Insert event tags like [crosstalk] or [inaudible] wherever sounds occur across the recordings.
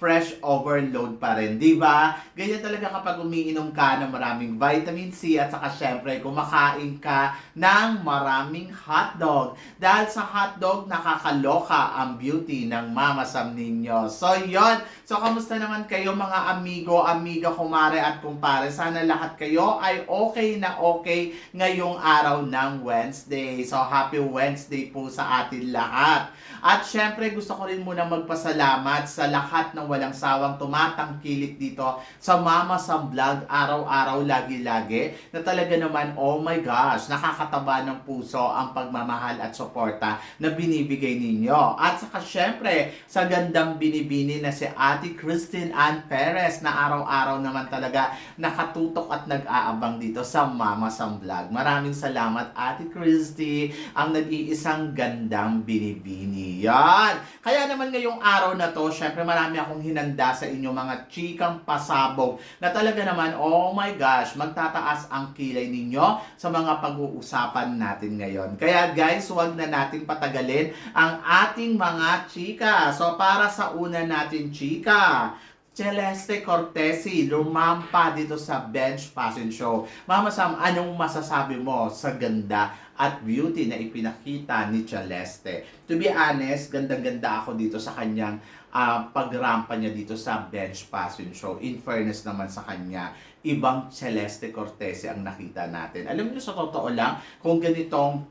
fresh overload pa rin, di ba? Ganyan talaga kapag umiinom ka ng maraming vitamin C at saka syempre kumakain ka ng maraming hotdog. Dahil sa hotdog, nakakaloka ang beauty ng Mama Sam ninyo. So, yon. So, kamusta naman kayo mga amigo, amiga, kumare at kumpare? Sana lahat kayo ay okay na okay ngayong araw ng Wednesday. So, happy Wednesday po sa atin lahat. At syempre, gusto ko rin muna magpasalamat sa lahat ng walang sawang tumatangkilik dito sa Mama Sam Vlog araw-araw, lagi-lagi na talaga naman, oh my gosh, nakakataba ng puso ang pagmamahal at suporta na binibigay ninyo. At saka syempre, sa gandang binibini na si Ate Christine Ann Perez na araw-araw naman talaga nakatutok at nag-aabang dito sa Mama Sam Vlog. Maraming salamat Ate Christy, ang nag-iisang gandang binibini. Yan! Kaya naman ngayong araw na to, syempre marami akong hinanda sa inyo mga chikang pasabog na talaga naman, oh my gosh, magtataas ang kilay ninyo sa mga pag-uusapan natin ngayon. Kaya guys, huwag na nating patagalin ang ating mga chika. So para sa una natin chika, Celeste Cortesi lumampa dito sa Bench Fashion Show. Mama Sam, anong masasabi mo sa ganda at beauty na ipinakita ni Celeste? To be honest, gandang-ganda ako dito sa kanyang ah, pagrampa niya dito sa Bench Fashion Show. In fairness naman sa kanya, ibang Celeste Cortesi ang nakita natin. Alam niyo sa totoo lang, kung ganitong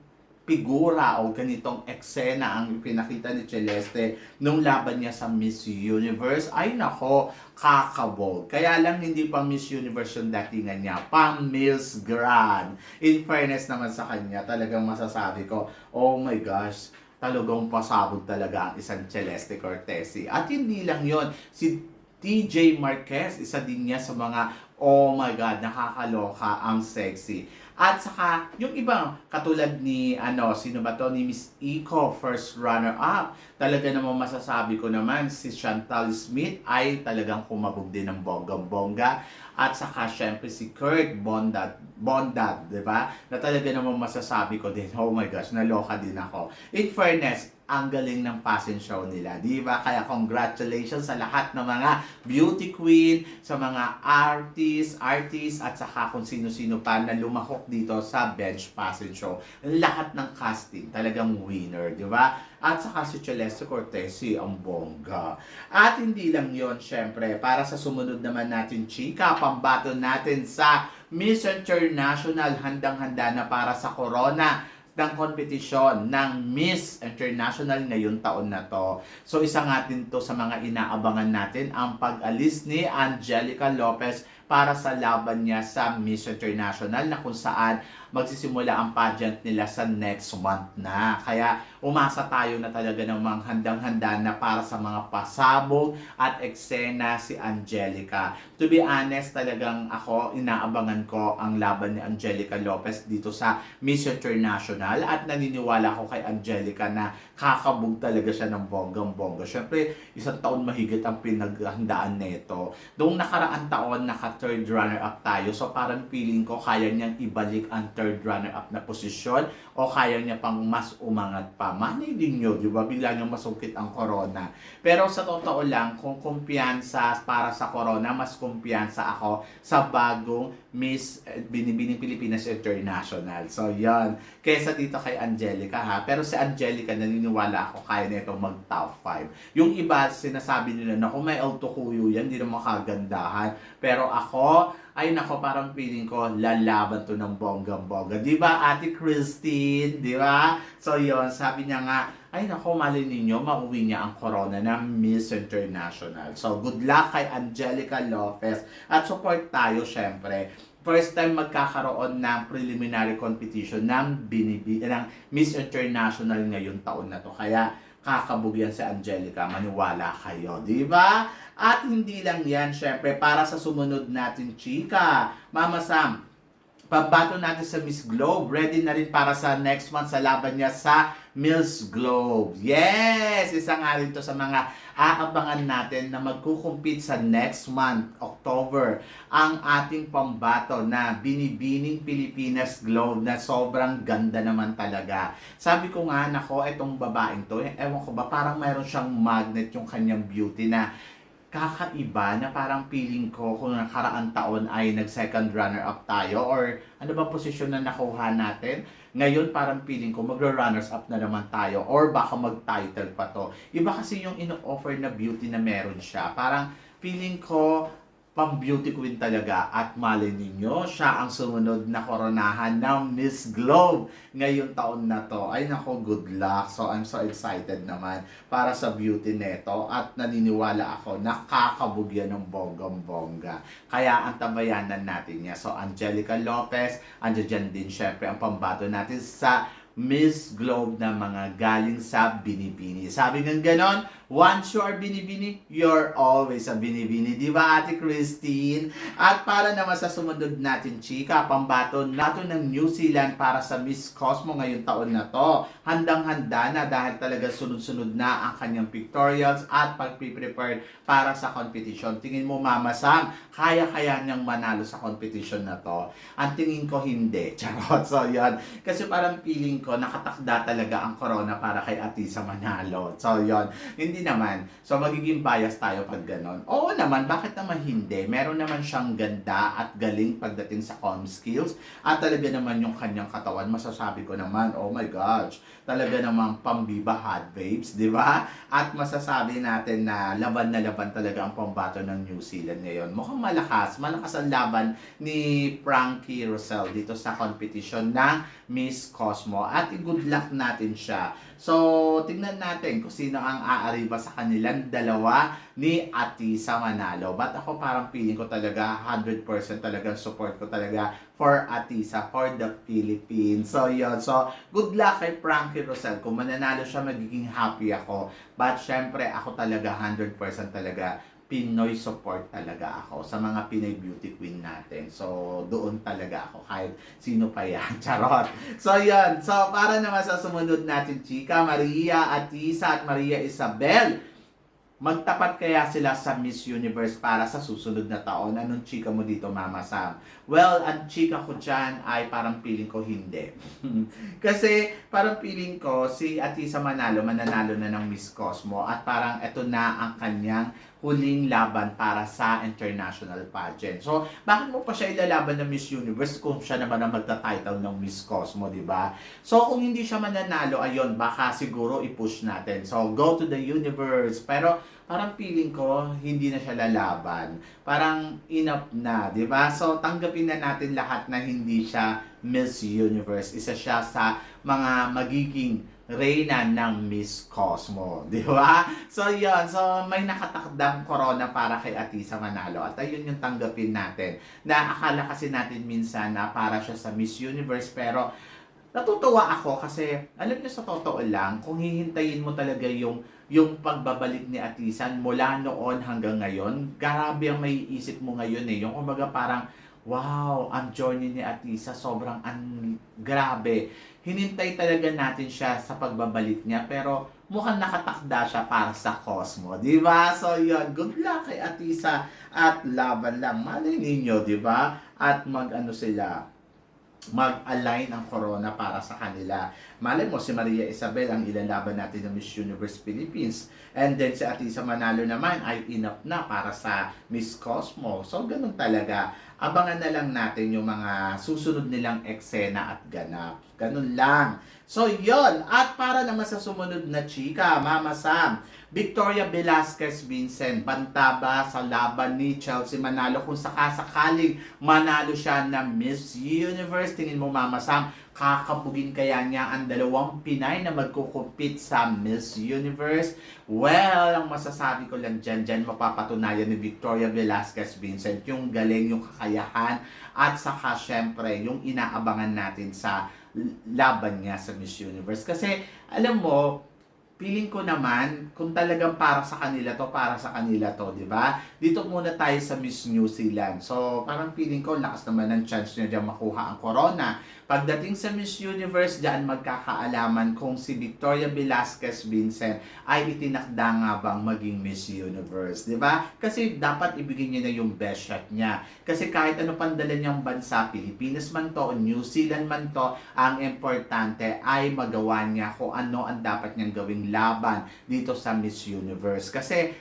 figura o ganitong eksena ang pinakita ni Celeste nung laban niya sa Miss Universe, ay nako, kakabog. Kaya lang hindi pa Miss Universe yung datingan niya, pang Miss Grand. In fairness naman sa kanya, talagang masasabi ko, oh my gosh, talagang pasabog talaga ang isang Celeste Cortesi. At hindi lang yon si TJ Marquez, isa din niya sa mga, oh my God, nakakaloka, ang sexy. At saka, yung ibang, katulad ni, ano, sino ba to, ni Miss Eco, first runner-up. Talaga namang masasabi ko naman, si Chantal Smith ay talagang kumabog din ng bonggang-bongga. At saka, syempre, si Kurt Bondad, Bondad, di ba? Na talaga namang masasabi ko din, oh my gosh, naloka din ako. In fairness, ang galing ng fashion show nila, di ba? Kaya congratulations sa lahat ng mga beauty queen, sa mga artists, artists, at saka kung sino-sino pa na lumahok dito sa Bench Fashion Show. Lahat ng casting, talagang winner, di ba? At saka si Celeste Cortesi, ang bongga. At hindi lang yon syempre, para sa sumunod naman natin, chika, pambato natin sa Miss International, handang-handa na para sa Corona ng kompetisyon ng Miss International ngayong taon na to. So isa nga din to sa mga inaabangan natin ang pag-alis ni Angelica Lopez para sa laban niya sa Miss International na kung saan magsisimula ang pageant nila sa next month na. Kaya umasa tayo na talaga namang handang-handa na para sa mga pasabog at eksena si Angelica. To be honest, talagang ako, inaabangan ko ang laban ni Angelica Lopez dito sa Miss International at naniniwala ko kay Angelica na kakabog talaga siya ng bonggang-bongga. Siyempre, isang taon mahigit ang pinaghandaan nito. Noong nakaraan taon, naka-third runner-up tayo. So parang feeling ko kaya niyang ibalik ang third runner-up na posisyon o kaya niya pang mas umangat pa. Manay din nyo, di ba? Bigla niyang masungkit ang corona. Pero sa totoo lang, kung kumpiyansa para sa corona, mas kumpiyansa ako sa bagong Miss eh, Binibining Pilipinas International. So, yon Kesa dito kay Angelica ha. Pero si Angelica, naniniwala ako kaya na itong mag top 5. Yung iba, sinasabi nila na kung may autokuyo yan, hindi na makagandahan. Pero ako, ay nako, parang feeling ko, lalaban to ng bonggang-bongga. Di ba, Ate Christine? Di ba? So, yon sabi niya nga, ay nako, mali ninyo, mauwi niya ang corona ng Miss International. So, good luck kay Angelica Lopez. At support tayo, syempre. First time magkakaroon ng preliminary competition ng, binibi, ng Miss International ngayong taon na to. Kaya, kakabog yan si Angelica, maniwala kayo, di ba? At hindi lang yan, syempre, para sa sumunod natin, chika. Mama Sam, Pambato natin sa Miss Globe. Ready na rin para sa next month sa laban niya sa Miss Globe. Yes! Isa nga rin to sa mga aabangan natin na magkukumpit sa next month, October, ang ating pambato na Binibining Pilipinas Globe na sobrang ganda naman talaga. Sabi ko nga, nako, itong babaeng to, ewan ko ba, parang mayroon siyang magnet yung kanyang beauty na kakaiba na parang feeling ko kung nakaraan taon ay nag-second runner-up tayo or ano ba posisyon na nakuha natin. Ngayon parang feeling ko magro-runners up na naman tayo or baka mag-title pa to. Iba kasi yung ino-offer na beauty na meron siya. Parang feeling ko pang beauty queen talaga at mali ninyo, siya ang sumunod na koronahan ng Miss Globe ngayong taon na to. Ay nako, good luck. So I'm so excited naman para sa beauty neto at naniniwala ako nakakabugyan ng bonggang-bongga. Kaya ang tabayanan natin niya. So Angelica Lopez, andyan dyan din syempre ang pambato natin sa Miss Globe na mga galing sa Binibini. Sabi ng ganon, once you are Binibini, you're always a Binibini. Di ba, Ate Christine? At para naman sa sumunod natin, chika, pambato nato ng New Zealand para sa Miss Cosmo ngayong taon na to. Handang-handa na dahil talaga sunod-sunod na ang kanyang pictorials at pagpiprepare para sa competition. Tingin mo, Mama Sam, kaya-kaya niyang manalo sa competition na to? Ang tingin ko, hindi. [laughs] Charot. So, yan. Kasi parang feeling ko, nakatakda talaga ang corona para kay Atisa manalo. So, yon Hindi naman. So, magiging bias tayo pag ganon. Oo naman, bakit naman hindi? Meron naman siyang ganda at galing pagdating sa com skills. At talaga naman yung kanyang katawan, masasabi ko naman, oh my gosh, talaga namang pambiba hot babes, di ba? At masasabi natin na laban na laban talaga ang pambato ng New Zealand ngayon. Mukhang malakas. Malakas ang laban ni Frankie Rosell dito sa competition ng Miss Cosmo. At i-good luck natin siya. So, tingnan natin kung sino ang aariba sa kanilang dalawa ni Atisa Manalo. But ako parang feeling ko talaga 100% talagang support ko talaga for Atisa, for the Philippines. So, yun. So, good luck kay Frankie Rosell. Kung mananalo siya, magiging happy ako. But, syempre, ako talaga 100% talaga Pinoy support talaga ako sa mga Pinoy beauty queen natin. So, doon talaga ako kahit sino pa yan. [laughs] Charot. So, yun. So, para naman sa sumunod natin, chika, Maria Atisa at Maria Isabel. Magtapat kaya sila sa Miss Universe para sa susunod na taon? Anong chika mo dito, Mama Sam? Well, ang chika ko dyan ay parang feeling ko hindi. [laughs] Kasi parang feeling ko si Atisa Manalo mananalo na ng Miss Cosmo at parang eto na ang kanyang huling laban para sa international pageant. So, bakit mo pa siya ilalaban ng Miss Universe kung siya naman ang magta-title ng Miss Cosmo, di ba? So, kung hindi siya mananalo, ayun, baka siguro i-push natin. So, go to the universe. Pero, parang feeling ko, hindi na siya lalaban. Parang enough na, di ba? So, tanggapin na natin lahat na hindi siya Miss Universe. Isa siya sa mga magiging reyna ng Miss Cosmo, [laughs] di ba? So, yun. So, may nakatakdang corona para kay Atisa Manalo. At ayun yung tanggapin natin. Na akala kasi natin minsan na para siya sa Miss Universe, pero natutuwa ako kasi, alam niyo sa totoo lang, kung hihintayin mo talaga yung yung pagbabalik ni Atisan mula noon hanggang ngayon, grabe ang may isip mo ngayon eh. Yung kumbaga parang, wow, ang journey ni Atisa sobrang an grabe. Hinintay talaga natin siya sa pagbabalik niya pero mukhang nakatakda siya para sa Cosmo, di ba? So yun, good luck kay Atisa at laban lang. Malay ninyo, di ba? At mag-ano sila, mag-align ang corona para sa kanila. Malay mo, si Maria Isabel ang ilalaban natin ng Miss Universe Philippines. And then si Atisa Manalo naman ay enough na para sa Miss Cosmo. So, ganun talaga. Abangan na lang natin yung mga susunod nilang eksena at ganap. Ganun lang. So, yon At para naman sa sumunod na chika, Mama Sam, Victoria Velasquez Vincent, bantaba sa laban ni Chelsea Manalo kung sakasakaling manalo siya ng Miss Universe. Tingin mo Mama Sam, kakabugin kaya niya ang dalawang Pinay na magkukumpit sa Miss Universe? Well, ang masasabi ko lang dyan, dyan mapapatunayan ni Victoria Velasquez Vincent yung galing, yung kakayahan at saka syempre yung inaabangan natin sa laban niya sa Miss Universe. Kasi alam mo, feeling ko naman, kung talagang para sa kanila to, para sa kanila to, di ba? Dito muna tayo sa Miss New Zealand. So, parang feeling ko, lakas naman ng chance niya dyan makuha ang corona. Pagdating sa Miss Universe, dyan magkakaalaman kung si Victoria Velasquez Vincent ay itinakda nga bang maging Miss Universe, di ba? Kasi dapat ibigay niya na yung best shot niya. Kasi kahit ano pang dala niyang bansa, Pilipinas man to, New Zealand man to, ang importante ay magawa niya kung ano ang dapat niyang gawing laban dito sa Miss Universe. Kasi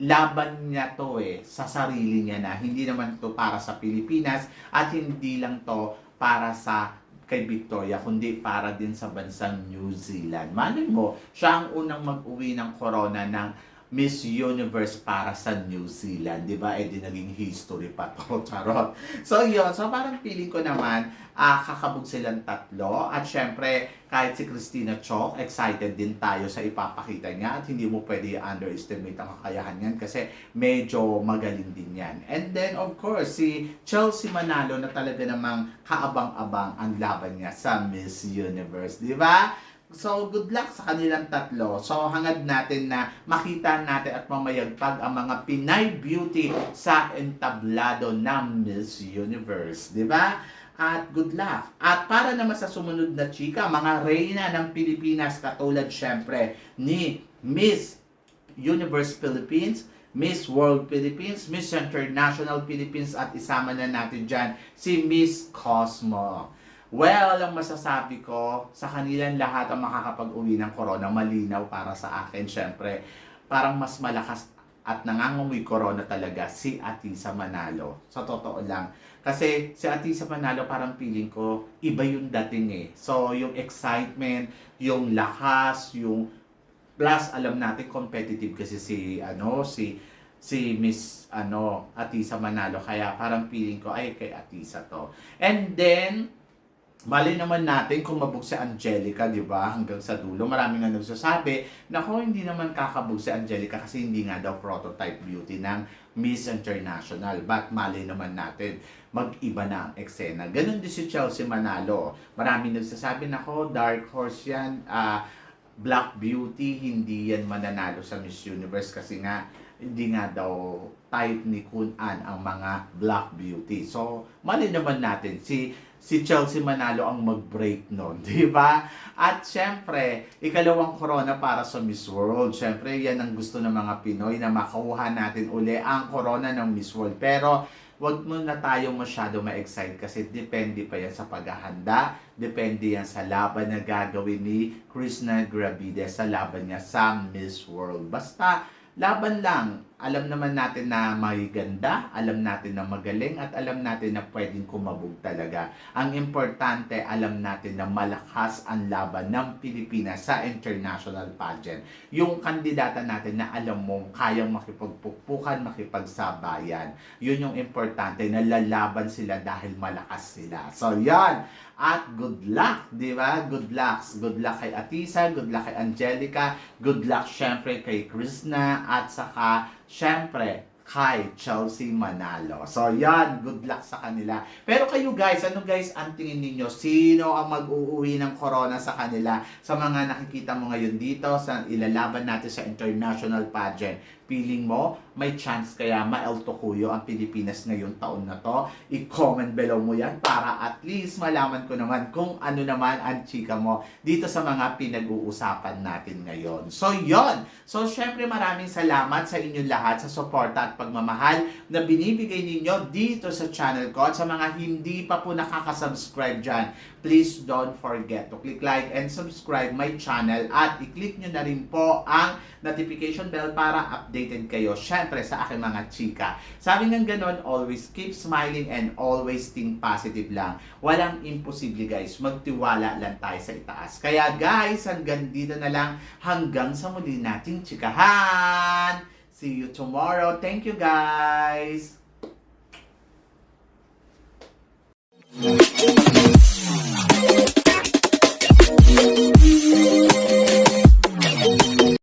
laban niya to eh, sa sarili niya na. Hindi naman to para sa Pilipinas at hindi lang to para sa kay Victoria, kundi para din sa bansang New Zealand. Malay mo, siya ang unang mag-uwi ng corona ng Miss Universe para sa New Zealand, di ba? Eh, di naging history pa to, [laughs] charot. So, yun. So, parang feeling ko naman, ah kakabog silang tatlo. At syempre, kahit si Christina Chok, excited din tayo sa ipapakita niya at hindi mo pwede underestimate ang kakayahan niyan kasi medyo magaling din yan. And then, of course, si Chelsea Manalo na talaga namang kaabang-abang ang laban niya sa Miss Universe, di ba? So, good luck sa kanilang tatlo. So, hangad natin na makita natin at mamayagpag ang mga Pinay beauty sa entablado ng Miss Universe. Di ba? At good luck. At para naman sa sumunod na chika, mga reyna ng Pilipinas katulad syempre ni Miss Universe Philippines, Miss World Philippines, Miss International Philippines at isama na natin dyan si Miss Cosmo. Well, ang masasabi ko, sa kanilang lahat ang makakapag-uwi ng corona, malinaw para sa akin, syempre, parang mas malakas at nangangamoy corona talaga si Atisa Manalo. Sa totoo lang. Kasi si Atisa Manalo parang feeling ko, iba yung dating eh. So, yung excitement, yung lakas, yung plus alam natin competitive kasi si ano si si Miss ano Atisa Manalo kaya parang feeling ko ay kay Atisa to. And then Mali naman natin kung mabug si Angelica, di ba? Hanggang sa dulo. Marami nga nagsasabi na kung hindi naman kakabog si Angelica kasi hindi nga daw prototype beauty ng Miss International. But mali naman natin, mag-iba na ang eksena. Ganon din si Chelsea Manalo. Marami nagsasabi na ko, dark horse yan, ah, Black Beauty, hindi yan mananalo sa Miss Universe kasi nga hindi nga daw type ni Kun An ang mga Black Beauty. So, mali naman natin si si Chelsea Manalo ang mag-break nun, [laughs] di ba? At syempre, ikalawang corona para sa Miss World. Syempre, yan ang gusto ng mga Pinoy na makuha natin uli ang corona ng Miss World. Pero, wag mo na tayong masyado ma-excite kasi depende pa yan sa paghahanda, depende yan sa laban na gagawin ni Krishna Gravide sa laban niya sa Miss World. Basta, laban lang. Alam naman natin na may ganda, alam natin na magaling, at alam natin na pwedeng kumabog talaga. Ang importante, alam natin na malakas ang laban ng Pilipinas sa international pageant. Yung kandidata natin na alam mo, kayang makipagpukpukan, makipagsabayan. Yun yung importante, na lalaban sila dahil malakas sila. So, yan. At good luck, di ba? Good luck. Good luck kay Atisa, good luck kay Angelica, good luck syempre kay Krishna, at saka syempre kay Chelsea Manalo. So, yan. Good luck sa kanila. Pero kayo guys, ano guys ang tingin ninyo? Sino ang mag-uuwi ng corona sa kanila? Sa mga nakikita mo ngayon dito, sa ilalaban natin sa international pageant. Feeling mo, may chance kaya ma-El Tocuyo ang Pilipinas ngayong taon na to? I-comment below mo yan para at least malaman ko naman kung ano naman ang chika mo dito sa mga pinag-uusapan natin ngayon. So, yon So, syempre maraming salamat sa inyong lahat sa suporta at pagmamahal na binibigay ninyo dito sa channel ko. At sa mga hindi pa po nakaka-subscribe dyan, please don't forget to click like and subscribe my channel at i-click nyo na rin po ang notification bell para updated kayo, syempre, sa aking mga chika. Sabi ng ganon, always keep smiling and always think positive lang. Walang imposible, guys. Magtiwala lang tayo sa itaas. Kaya, guys, hanggang dito na lang. Hanggang sa muli nating chikahan! See you tomorrow. Thank you, guys! Thank you.